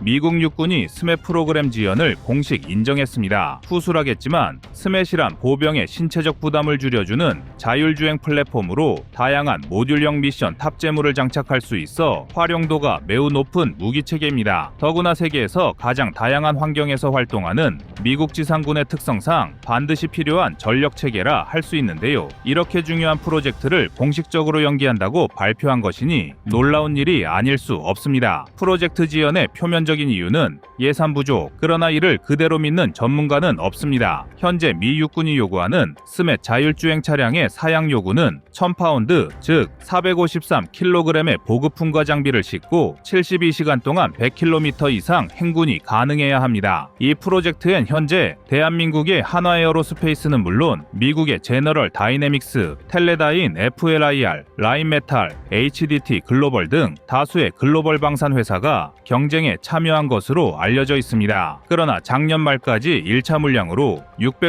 미국 육군이 스맷 프로그램 지연을 공식 인정했습니다. 후술하겠지만 스맷이란 보병의 신체적 부담을 줄여주는 자율주행 플랫폼으로 다양한 모듈형 미션 탑재물을 장착할 수 있어 활용도가 매우 높은 무기 체계입니다. 더구나 세계에서 가장 다양한 환경에서 활동하는 미국 지상군의 특성상 반드시 필요한 전력 체계라 할 수 있는데요. 이렇게 중요한 프로젝트를 공식적으로 연기한다고 발표한 것이니 놀라운 일이 아닐 수 없습니다. 프로젝트 지연의 표면적인 이유는 예산 부족, 그러나 이를 그대로 믿는 전문가는 없습니다. 현재 미 육군이 요구하는 스맷 자율주행 차량의 사양 요구는 1000파운드, 즉 453kg의 보급품과 장비를 싣고 72시간 동안 100km 이상 행군이 가능해야 합니다. 이 프로젝트엔 현재 대한민국의 한화에어로스페이스는 물론 미국의 제너럴 다이내믹스, 텔레다인 FLIR, 라인메탈, HDT 글로벌 등 다수의 글로벌 방산 회사가 경쟁에 참여한 것으로 알려져 있습니다. 그러나 작년 말까지 1차 물량으로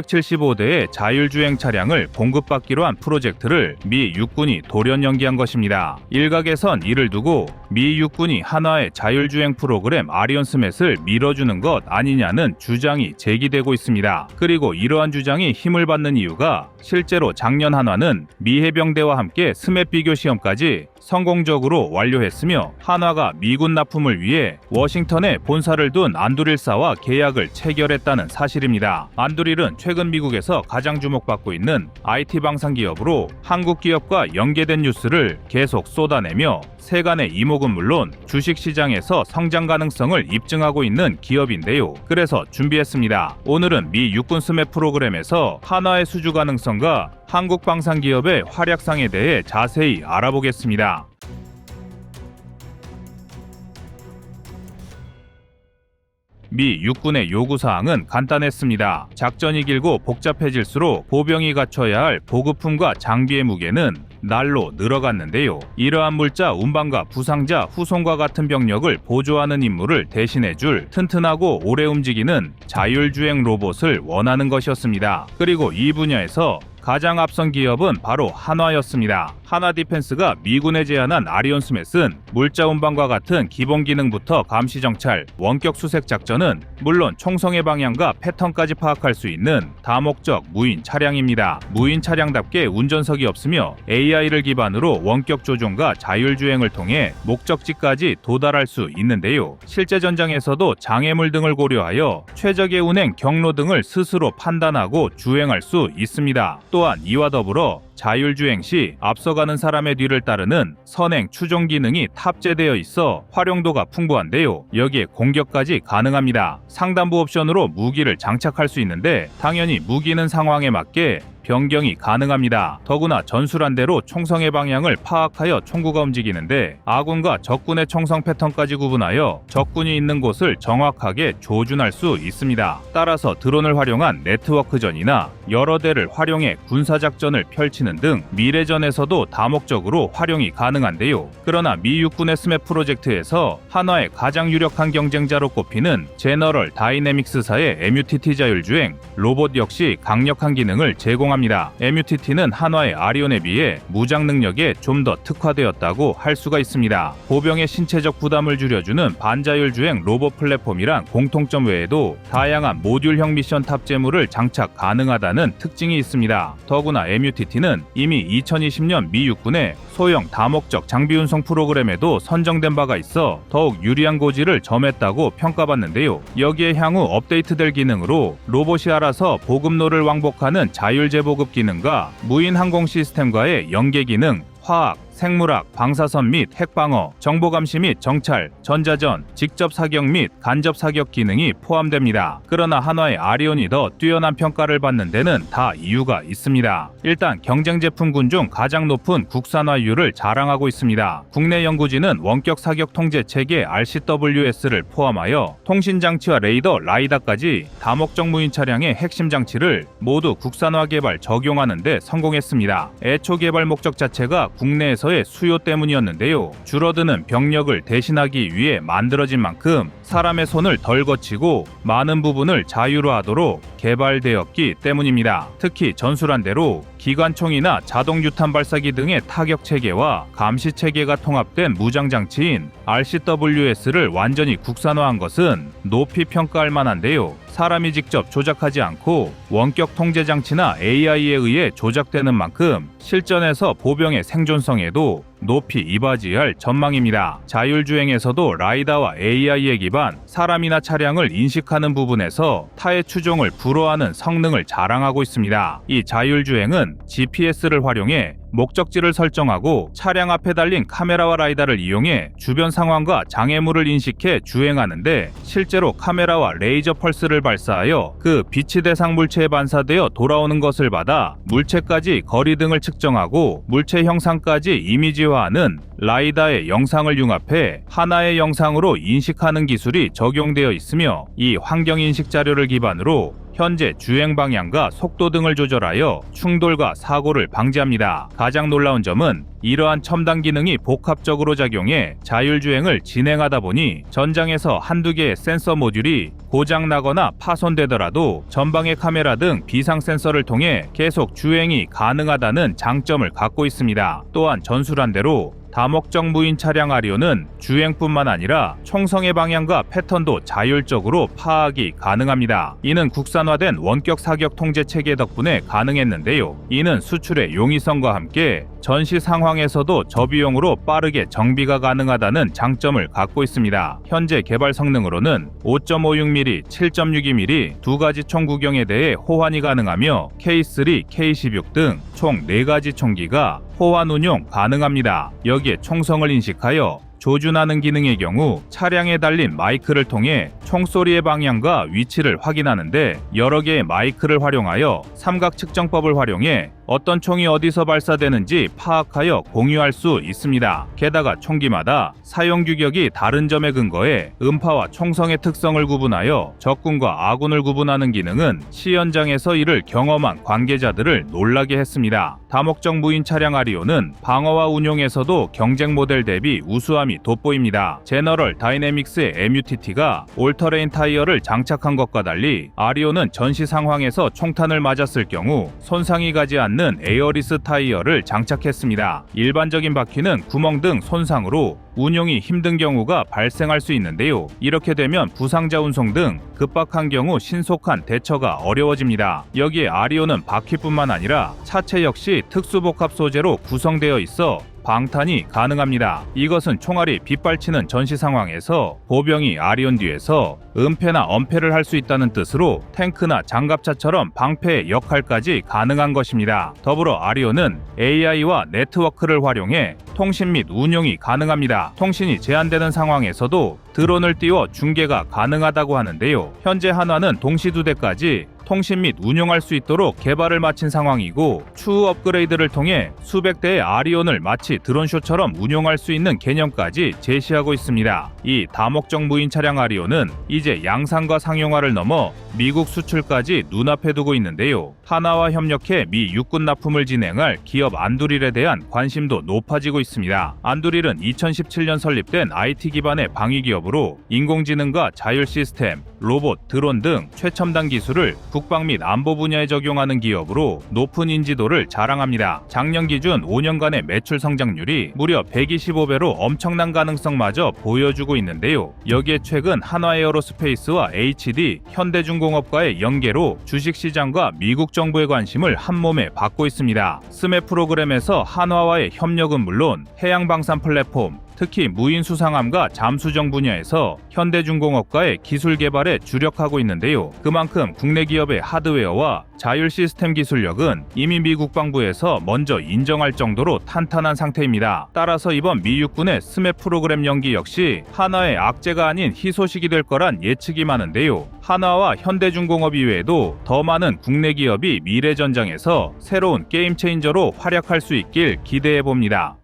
675대의 자율주행 차량을 공급받기로 한 프로젝트를 미 육군이 돌연 연기한 것입니다. 일각에선 이를 두고 미 육군이 한화의 자율주행 프로그램 아리온 스맷을 밀어주는 것 아니냐는 주장이 제기되고 있습니다. 그리고 이러한 주장이 힘을 받는 이유가 실제로 작년 한화는 미 해병대와 함께 스맷 비교 시험까지 성공적으로 완료했으며 한화가 미군 납품을 위해 워싱턴에 본사를 둔 안두릴사와 계약을 체결했다는 사실입니다. 안두릴은 최근 미국에서 가장 주목받고 있는 IT 방산 기업으로 한국 기업과 연계된 뉴스를 계속 쏟아내며 세간의 이목은 물론 주식 시장에서 성장 가능성을 입증하고 있는 기업인데요. 그래서 준비했습니다. 오늘은 미 육군 스맵 프로그램에서 한화의 수주 가능성과 한국 방산 기업의 활약상에 대해 자세히 알아보겠습니다. 미 육군의 요구사항은 간단했습니다. 작전이 길고 복잡해질수록 보병이 갖춰야 할 보급품과 장비의 무게는 날로 늘어갔는데요. 이러한 물자 운반과 부상자 후송과 같은 병력을 보조하는 임무를 대신해줄 튼튼하고 오래 움직이는 자율주행 로봇을 원하는 것이었습니다. 그리고 이 분야에서 가장 앞선 기업은 바로 한화였습니다. 한화 디펜스가 미군에 제안한 아리온 스맷은 물자 운반과 같은 기본 기능부터 감시 정찰, 원격 수색 작전은 물론 총성의 방향과 패턴까지 파악할 수 있는 다목적 무인 차량입니다. 무인 차량답게 운전석이 없으며 AI를 기반으로 원격 조종과 자율주행을 통해 목적지까지 도달할 수 있는데요. 실제 전장에서도 장애물 등을 고려하여 최적의 운행 경로 등을 스스로 판단하고 주행할 수 있습니다. 또한 이와 더불어 자율주행 시 앞서가는 사람의 뒤를 따르는 선행 추종 기능이 탑재되어 있어 활용도가 풍부한데요. 여기에 공격까지 가능합니다. 상단부 옵션으로 무기를 장착할 수 있는데 당연히 무기는 상황에 맞게 변경이 가능합니다. 더구나 전술한 대로 총성의 방향을 파악하여 총구가 움직이는데 아군과 적군의 총성 패턴까지 구분하여 적군이 있는 곳을 정확하게 조준할 수 있습니다. 따라서 드론을 활용한 네트워크전이나 여러 대를 활용해 군사작전을 펼치는 등 미래전에서도 다목적으로 활용이 가능한데요. 그러나 미 육군의 스맵 프로젝트에서 한화의 가장 유력한 경쟁자로 꼽히는 제너럴 다이내믹스사의 MUTT 자율주행 로봇 역시 강력한 기능을 제공합니다. MUTT는 한화의 아리온에 비해 무장 능력에 좀 더 특화되었다고 할 수가 있습니다. 보병의 신체적 부담을 줄여주는 반자율 주행 로봇 플랫폼이란 공통점 외에도 다양한 모듈형 미션 탑재물을 장착 가능하다는 특징이 있습니다. 더구나 MUTT는 이미 2020년 미 육군의 소형 다목적 장비 운송 프로그램에도 선정된 바가 있어 더욱 유리한 고지를 점했다고 평가받는데요. 여기에 향후 업데이트될 기능으로 로봇이 알아서 보급로를 왕복하는 자율 재보급 기능과 무인 항공 시스템과의 연계 기능, 화학, 생물학, 방사선 및 핵방어, 정보 감시 및 정찰, 전자전, 직접 사격 및 간접 사격 기능이 포함됩니다. 그러나 한화의 아리온이 더 뛰어난 평가를 받는 데는 다 이유가 있습니다. 일단 경쟁 제품군 중 가장 높은 국산화율을 자랑하고 있습니다. 국내 연구진은 원격 사격 통제 체계 RCWS를 포함하여 통신 장치와 레이더, 라이다까지 다목적 무인 차량의 핵심 장치를 모두 국산화 개발 적용하는 데 성공했습니다. 애초 개발 목적 자체가 국내에서 시장에서의 수요 때문이었는데요. 줄어드는 병력을 대신하기 위해 만들어진 만큼 사람의 손을 덜 거치고 많은 부분을 자유로 하도록 개발되었기 때문입니다. 특히 전술한대로 기관총이나 자동 유탄 발사기 등의 타격 체계와 감시 체계가 통합된 무장 장치인 RCWS를 완전히 국산화한 것은 높이 평가할 만한데요. 사람이 직접 조작하지 않고 원격 통제 장치나 AI에 의해 조작되는 만큼 실전에서 보병의 생존성에도 높이 이바지할 전망입니다. 자율주행에서도 라이다와 AI에 기반 사람이나 차량을 인식하는 부분에서 타의 추종을 불허하는 성능을 자랑하고 있습니다. 이 자율주행은 GPS를 활용해 목적지를 설정하고 차량 앞에 달린 카메라와 라이다를 이용해 주변 상황과 장애물을 인식해 주행하는데 실제로 카메라와 레이저 펄스를 발사하여 그 빛이 대상 물체에 반사되어 돌아오는 것을 받아 물체까지 거리 등을 측정하고 물체 형상까지 이미지화하는 라이다의 영상을 융합해 하나의 영상으로 인식하는 기술이 적용되어 있으며 이 환경 인식 자료를 기반으로 현재 주행 방향과 속도 등을 조절하여 충돌과 사고를 방지합니다. 가장 놀라운 점은 이러한 첨단 기능이 복합적으로 작용해 자율주행을 진행하다 보니 전장에서 한두 개의 센서 모듈이 고장 나거나 파손되더라도 전방의 카메라 등 비상 센서를 통해 계속 주행이 가능하다는 장점을 갖고 있습니다. 또한 전술한 대로 다목적 무인 차량 아리오는 주행뿐만 아니라 총성의 방향과 패턴도 자율적으로 파악이 가능합니다. 이는 국산화된 원격 사격 통제 체계 덕분에 가능했는데요. 이는 수출의 용이성과 함께 전시 상황에서도 저비용으로 빠르게 정비가 가능하다는 장점을 갖고 있습니다. 현재 개발 성능으로는 5.56mm, 7.62mm 두 가지 총 구경에 대해 호환이 가능하며 K3, K16 등 총 4가지 총기가 호환 운용 가능합니다. 여기에 총성을 인식하여 조준하는 기능의 경우 차량에 달린 마이크를 통해 총소리의 방향과 위치를 확인하는데 여러 개의 마이크를 활용하여 삼각 측정법을 활용해 어떤 총이 어디서 발사되는지 파악하여 공유할 수 있습니다. 게다가 총기마다 사용 규격이 다른 점에 근거해 음파와 총성의 특성을 구분하여 적군과 아군을 구분하는 기능은 시연장에서 이를 경험한 관계자들을 놀라게 했습니다. 다목적 무인 차량 아리오는 방어와 운용에서도 경쟁 모델 대비 우수함이 돋보입니다. 제너럴 다이내믹스의 MUTT가 올터레인 타이어를 장착한 것과 달리 아리오는 전시 상황에서 총탄을 맞았을 경우 손상이 가지 않는 에어리스 타이어를 장착했습니다. 일반적인 바퀴는 구멍 등 손상으로 운용이 힘든 경우가 발생할 수 있는데요. 이렇게 되면 부상자 운송 등 급박한 경우 신속한 대처가 어려워집니다. 여기에 아리오는 바퀴뿐만 아니라 차체 역시 특수복합 소재로 구성되어 있어 방탄이 가능합니다. 이것은 총알이 빗발치는 전시 상황에서 보병이 아리온 뒤에서 은폐나 엄폐를 할 수 있다는 뜻으로 탱크나 장갑차처럼 방패의 역할까지 가능한 것입니다. 더불어 아리온은 AI와 네트워크를 활용해 통신 및 운용이 가능합니다. 통신이 제한되는 상황에서도 드론을 띄워 중계가 가능하다고 하는데요. 현재 한화는 동시 두 대까지 통신 및 운용할 수 있도록 개발을 마친 상황이고 추후 업그레이드를 통해 수백 대의 아리온을 마치 드론쇼처럼 운용할 수 있는 개념까지 제시하고 있습니다. 이 다목적 무인 차량 아리온은 이제 양산과 상용화를 넘어 미국 수출까지 눈앞에 두고 있는데요. 하나와 협력해 미 육군 납품을 진행할 기업 안두릴에 대한 관심도 높아지고 있습니다. 안두릴은 2017년 설립된 IT 기반의 방위 기업으로 인공지능과 자율 시스템, 로봇, 드론 등 최첨단 기술을 국방 및 안보 분야에 적용하는 기업으로 높은 인지도를 자랑합니다. 작년 기준 5년간의 매출 성장률이 무려 125배로 엄청난 가능성마저 보여주고 있는데요. 여기에 최근 한화에어로스페이스와 HD, 현대중공업과의 연계로 주식시장과 미국 정부의 관심을 한몸에 받고 있습니다. 스메 프로그램에서 한화와의 협력은 물론 해양방산 플랫폼, 특히 무인 수상함과 잠수정 분야에서 현대중공업과의 기술 개발에 주력하고 있는데요. 그만큼 국내 기업의 하드웨어와 자율 시스템 기술력은 이미 미 국방부에서 먼저 인정할 정도로 탄탄한 상태입니다. 따라서 이번 미 육군의 스메 프로그램 연기 역시 하나의 악재가 아닌 희소식이 될 거란 예측이 많은데요. 하나와 현대중공업 이외에도 더 많은 국내 기업이 미래 전장에서 새로운 게임 체인저로 활약할 수 있길 기대해 봅니다.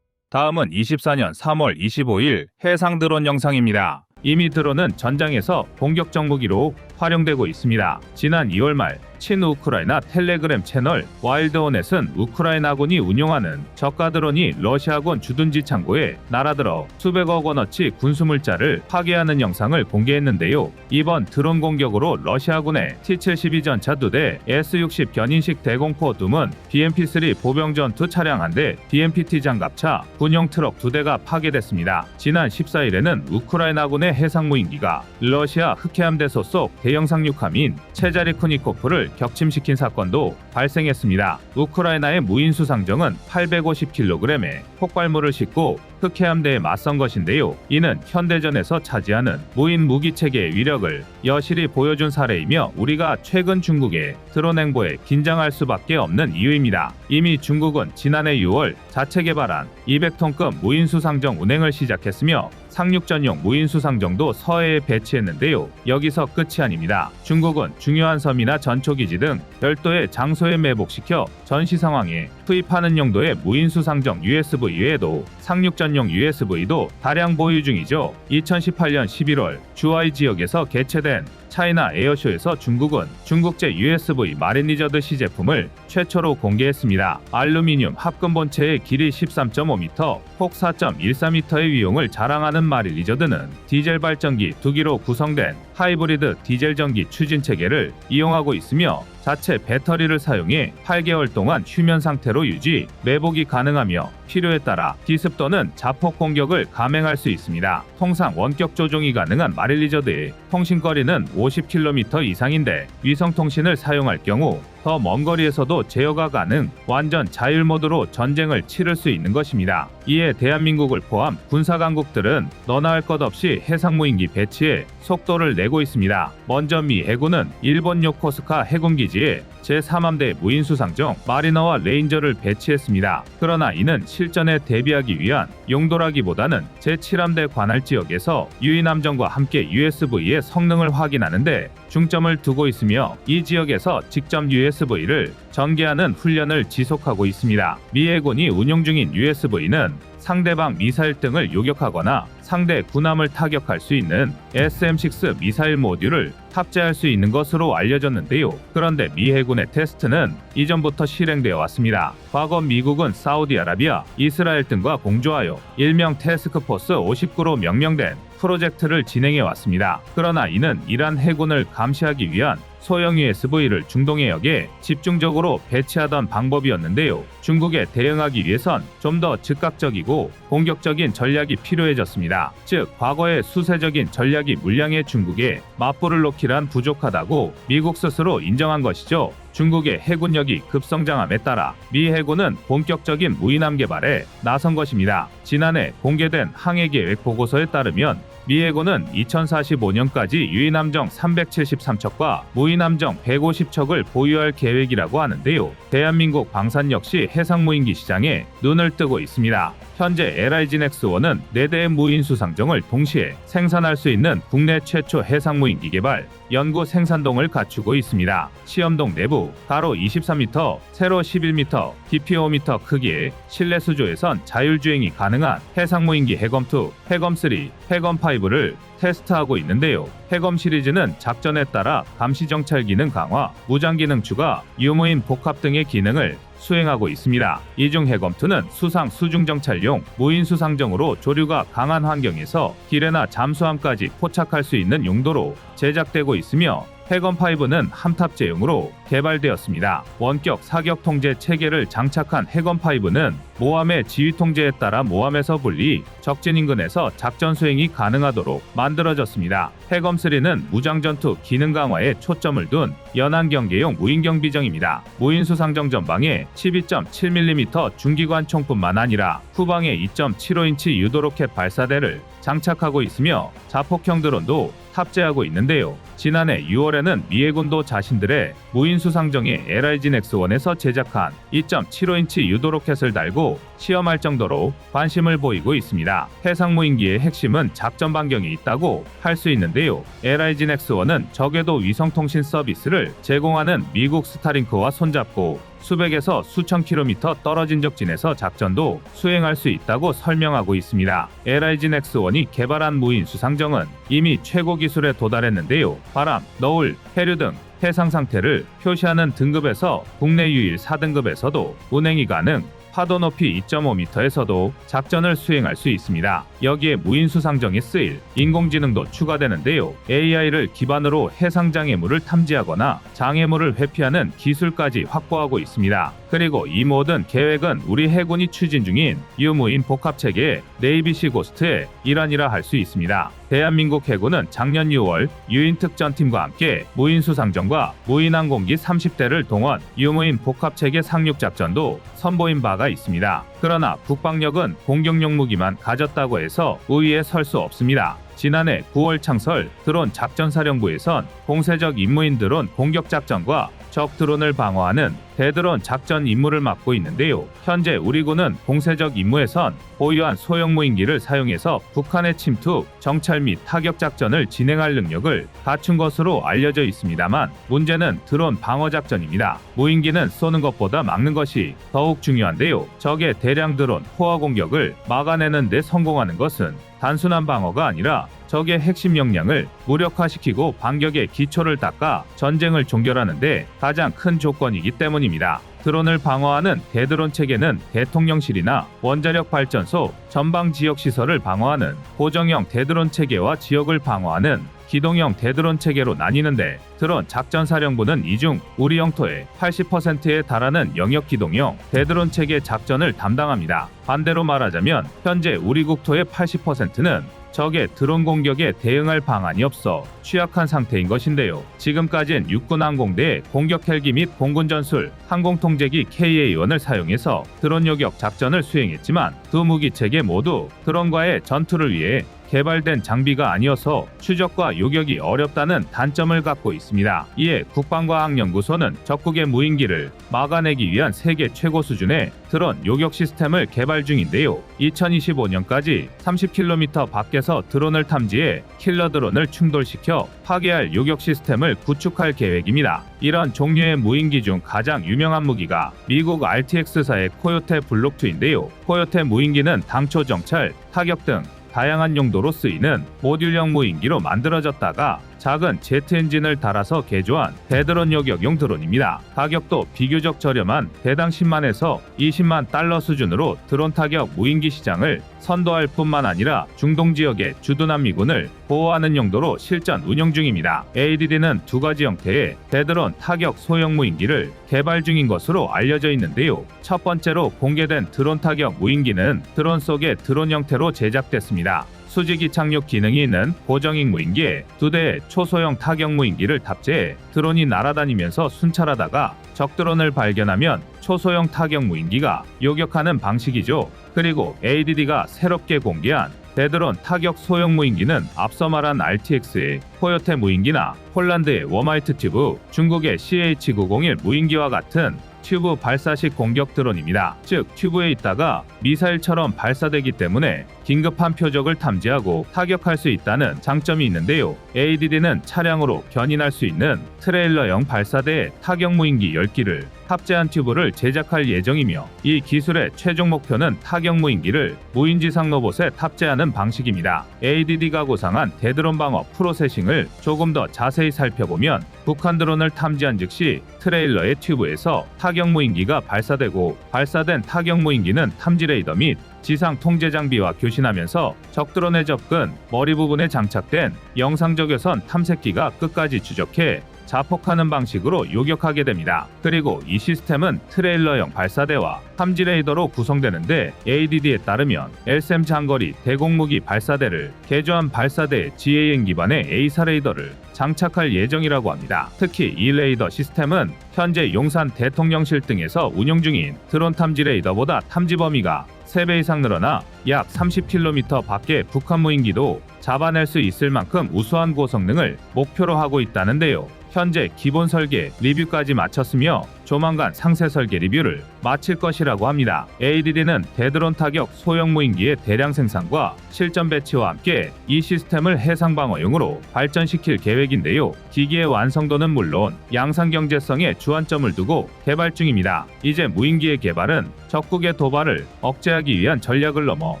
다음은 24년 3월 25일 해상 드론 영상입니다. 이미 드론은 전장에서 공격 정무기로 활용되고 있습니다. 지난 2월 말 친우크라이나 텔레그램 채널 와일드온넷은 우크라이나군이 운용하는 저가 드론이 러시아군 주둔지 창고에 날아들어 수백억 원어치 군수물자를 파괴하는 영상을 공개했는데요. 이번 드론 공격으로 러시아군의 T-72 전차 두 대, S-60 견인식 대공포 둠은 BMP-3 보병 전투 차량 한 대, BMPT 장갑차, 군용 트럭 두 대가 파괴됐습니다. 지난 14일에는 우크라이나군의 해상 무인기가 러시아 흑해함대 소 속 대형 상륙함인 체자리쿠니코프를 격침시킨 사건도 발생했습니다. 우크라이나의 무인 수 상정은 850kg의 폭발물을 싣고 흑해함대에 맞선 것인데요. 이는 현대전에서 차지하는 무인 무기 체계의 위력을 여실히 보여준 사례이며 우리가 최근 중국의 드론 행보에 긴장할 수밖에 없는 이유입니다. 이미 중국은 지난해 6월 자체 개발한 200톤급 무인 수 상정 운행을 시작했으며 상륙 전용 무인 수상정도 서해에 배치했는데요. 여기서 끝이 아닙니다. 중국은 중요한 섬이나 전초기지 등 별도의 장소에 매복시켜 전시 상황에 투입하는 용도의 무인 수상정 USV 외에도 상륙 전용 USV도 다량 보유 중이죠. 2018년 11월 주하이 지역에서 개최된 차이나 에어쇼에서 중국은 중국제 USV 마린 리저드 시 제품을 최초로 공개했습니다. 알루미늄 합금 본체의 길이 13.5m, 폭 4.14m의 위용을 자랑하는 마린 리저드는 디젤 발전기 두 기로 구성된 하이브리드 디젤 전기 추진 체계를 이용하고 있으며 자체 배터리를 사용해 8개월 동안 휴면 상태로 유지, 매복이 가능하며 필요에 따라 기습 또는 자폭 공격을 감행할 수 있습니다. 통상 원격 조종이 가능한 마릴리저드의 통신거리는 50km 이상인데 위성 통신을 사용할 경우 더 먼 거리에서도 제어가 가능, 완전 자율 모드로 전쟁을 치를 수 있는 것입니다. 이에 대한민국을 포함 군사 강국들은 너나 할 것 없이 해상 무인기 배치에 속도를 내고 있습니다. 먼저 미 해군은 일본 요코스카 해군기지에 제3함대 무인수상정 마리너와 레인저를 배치했습니다. 그러나 이는 실전에 대비하기 위한 용도라기보다는 제7함대 관할 지역에서 유인함정과 함께 USV의 성능을 확인하는데 중점을 두고 있으며 이 지역에서 직접 USV를 전개하는 훈련을 지속하고 있습니다. 미 해군이 운용 중인 USV는 상대방 미사일 등을 요격하거나 상대 군함을 타격할 수 있는 SM-6 미사일 모듈을 탑재할 수 있는 것으로 알려졌는데요. 그런데 미 해군의 테스트는 이전부터 실행되어 왔습니다. 과거 미국은 사우디아라비아, 이스라엘 등과 공조하여 일명 테스크포스 59로 명명된 프로젝트를 진행해 왔습니다. 그러나 이는 이란 해군을 감시하기 위한 소형 USV를 중동 해역에 집중적으로 배치하던 방법이었는데요. 중국에 대응하기 위해선 좀 더 즉각적이고 공격적인 전략이 필요해졌습니다. 즉, 과거의 수세적인 전략이 물량의 중국에 맞불을 놓기란 부족하다고 미국 스스로 인정한 것이죠. 중국의 해군력이 급성장함에 따라 미 해군은 본격적인 무인함 개발에 나선 것입니다. 지난해 공개된 항해 계획 보고서에 따르면 미 해군은 2045년까지 유인함정 373척과 무인함정 150척을 보유할 계획이라고 하는데요. 대한민국 방산 역시 해상무인기 시장에 눈을 뜨고 있습니다. 현재 LIG 넥스원은 4대의 무인 수상정을 동시에 생산할 수 있는 국내 최초 해상 무인기 개발 연구 생산동을 갖추고 있습니다. 시험동 내부 가로 23m, 세로 11m, 깊이 5m 크기의 실내 수조에선 자율주행이 가능한 해상 무인기 해검2, 해검3, 해검5를 테스트하고 있는데요. 해검 시리즈는 작전에 따라 감시 정찰 기능 강화, 무장 기능 추가, 유무인 복합 등의 기능을 수행하고 있습니다. 이중 해검2는 수상 수중 정찰용 무인 수상정으로 조류가 강한 환경에서 기뢰나 잠수함까지 포착할 수 있는 용도로 제작되고 있으며 해검5는 함탑재용으로 개발되었습니다. 원격 사격 통제 체계를 장착한 해검5는 모함의 지휘 통제에 따라 모함에서 분리, 적진 인근에서 작전 수행이 가능하도록 만들어졌습니다. 해검3는 무장전투 기능 강화에 초점을 둔 연안 경계용 무인 경비정입니다. 무인 수상정 전방에 12.7mm 중기관 총뿐만 아니라 후방에 2.75인치 유도로켓 발사대를 장착하고 있으며 자폭형 드론도 탑재하고 있는데요. 지난해 6월에는 미 해군도 자신들의 무인 무인수상정에 LIG 넥스1에서 제작한 2.75인치 유도 로켓을 달고 시험할 정도로 관심을 보이고 있습니다. 해상 무인기의 핵심은 작전 반경이 있다고 할 수 있는데요. LIG 넥스1은 저궤도 위성통신 서비스를 제공하는 미국 스타링크와 손잡고 수백에서 수천 킬로미터 떨어진 적진에서 작전도 수행할 수 있다고 설명하고 있습니다. LIG 넥스1이 개발한 무인 수상정은 이미 최고 기술에 도달했는데요. 바람, 너울, 해류 등 해상 상태를 표시하는 등급에서 국내 유일 4등급에서도 운행이 가능, 파도 높이 2.5m에서도 작전을 수행할 수 있습니다. 여기에 무인 수 상정이 쓰일 인공지능도 추가되는데요. AI를 기반으로 해상 장애물을 탐지하거나 장애물을 회피하는 기술까지 확보하고 있습니다. 그리고 이 모든 계획은 우리 해군이 추진 중인 유무인 복합체계 네이비시 고스트의 일환이라 할 수 있습니다. 대한민국 해군은 작년 6월 유인 특전팀과 함께 무인 수상정과 무인 항공기 30대를 동원 유무인 복합체계 상륙 작전도 선보인 바가 있습니다. 그러나 국방력은 공격용 무기만 가졌다고 해서 우위에 설 수 없습니다. 지난해 9월 창설 드론 작전사령부에선 공세적 임무인 드론 공격 작전과 적 드론을 방어하는 대드론 작전 임무를 맡고 있는데요. 현재 우리 군은 공세적 임무에선 보유한 소형 무인기를 사용해서 북한의 침투, 정찰 및 타격 작전을 진행할 능력을 갖춘 것으로 알려져 있습니다만 문제는 드론 방어 작전입니다. 무인기는 쏘는 것보다 막는 것이 더욱 중요한데요. 적의 대량 드론 포화 공격을 막아내는 데 성공하는 것은 단순한 방어가 아니라 적의 핵심 역량을 무력화시키고 반격의 기초를 닦아 전쟁을 종결하는데 가장 큰 조건이기 때문입니다. 드론을 방어하는 대드론 체계는 대통령실이나 원자력 발전소, 전방 지역 시설을 방어하는 고정형 대드론 체계와 지역을 방어하는 기동형 대드론 체계로 나뉘는데 드론 작전사령부는 이 중 우리 영토의 80%에 달하는 영역 기동형 대드론 체계 작전을 담당합니다. 반대로 말하자면 현재 우리 국토의 80%는 적의 드론 공격에 대응할 방안이 없어 취약한 상태인 것인데요. 지금까지는 육군 항공대의 공격 헬기 및 공군 전술 항공 통제기 KA-1을 사용해서 드론 요격 작전을 수행했지만 두 무기 체계 모두 드론과의 전투를 위해 개발된 장비가 아니어서 추적과 요격이 어렵다는 단점을 갖고 있습니다. 이에 국방과학연구소는 적국의 무인기를 막아내기 위한 세계 최고 수준의 드론 요격 시스템을 개발 중인데요. 2025년까지 30km 밖에서 드론을 탐지해 킬러 드론을 충돌시켜 파괴할 요격 시스템을 구축할 계획입니다. 이런 종류의 무인기 중 가장 유명한 무기가 미국 RTX사의 코요테 블록2인데요. 코요테 무인기는 당초 정찰, 타격 등 다양한 용도로 쓰이는 모듈형 무인기로 만들어졌다가 작은 제트 엔진을 달아서 개조한 대드론 요격용 드론입니다. 가격도 비교적 저렴한 대당 10만에서 20만 달러 수준으로 드론 타격 무인기 시장을 선도할 뿐만 아니라 중동 지역의 주둔한 미군을 보호하는 용도로 실전 운영 중입니다. ADD는 두 가지 형태의 대드론 타격 소형 무인기를 개발 중인 것으로 알려져 있는데요. 첫 번째로 공개된 드론 타격 무인기는 드론 속의 드론 형태로 제작됐습니다. 수직이 착륙 기능이 있는 고정익 무인기에 두 대의 초소형 타격 무인기를 탑재해 드론이 날아다니면서 순찰하다가 적 드론을 발견하면 초소형 타격 무인기가 요격하는 방식이죠. 그리고 ADD가 새롭게 공개한 대드론 타격 소형 무인기는 앞서 말한 RTX의 코요테 무인기나 폴란드의 워마이트 튜브, 중국의 CH-901 무인기와 같은 튜브 발사식 공격 드론입니다. 즉 튜브에 있다가 미사일처럼 발사되기 때문에 긴급한 표적을 탐지하고 타격할 수 있다는 장점이 있는데요. ADD는 차량으로 견인할 수 있는 트레일러형 발사대에 타격 무인기 10기를 탑재한 튜브를 제작할 예정이며 이 기술의 최종 목표는 타격 무인기를 무인지상 로봇에 탑재하는 방식입니다. ADD가 구상한 대드론 방어 프로세싱을 조금 더 자세히 살펴보면 북한 드론을 탐지한 즉시 트레일러의 튜브에서 타격 무인기가 발사되고 발사된 타격 무인기는 탐지 레이더 및 지상 통제 장비와 교신하면서 적 드론의 접근 머리 부분에 장착된 영상적외선 탐색기가 끝까지 추적해 자폭하는 방식으로 요격하게 됩니다. 그리고 이 시스템은 트레일러형 발사대와 탐지 레이더로 구성되는데 ADD에 따르면 LSM 장거리 대공무기 발사대를 개조한 발사대 GAN 기반의 A사 레이더를 장착할 예정이라고 합니다. 특히 이 레이더 시스템은 현재 용산 대통령실 등에서 운영 중인 드론 탐지 레이더보다 탐지 범위가 3배 이상 늘어나 약 30km 밖의 북한 무인기도 잡아낼 수 있을 만큼 우수한 고성능을 목표로 하고 있다는데요. 현재 기본 설계 리뷰까지 마쳤으며 조만간 상세 설계 리뷰를 마칠 것이라고 합니다. ADD는 대드론 타격 소형 무인기의 대량 생산과 실전 배치와 함께 이 시스템을 해상 방어용으로 발전시킬 계획인데요. 기기의 완성도는 물론 양산 경제성에 주안점을 두고 개발 중입니다. 이제 무인기의 개발은 적국의 도발을 억제하기 위한 전략을 넘어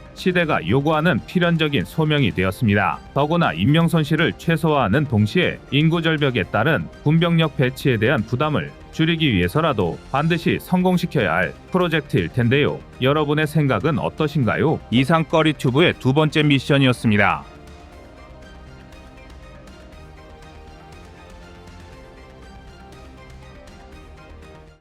시대가 요구하는 필연적인 소명이 되었습니다. 더구나 인명 손실을 최소화하는 동시에 인구 절벽에 따른 군병력 배치에 대한 부담을 줄이기 위해서라도 반드시 성공시켜야 할 프로젝트일 텐데요. 여러분의 생각은 어떠신가요? 이상거리 튜브의 두 번째 미션이었습니다.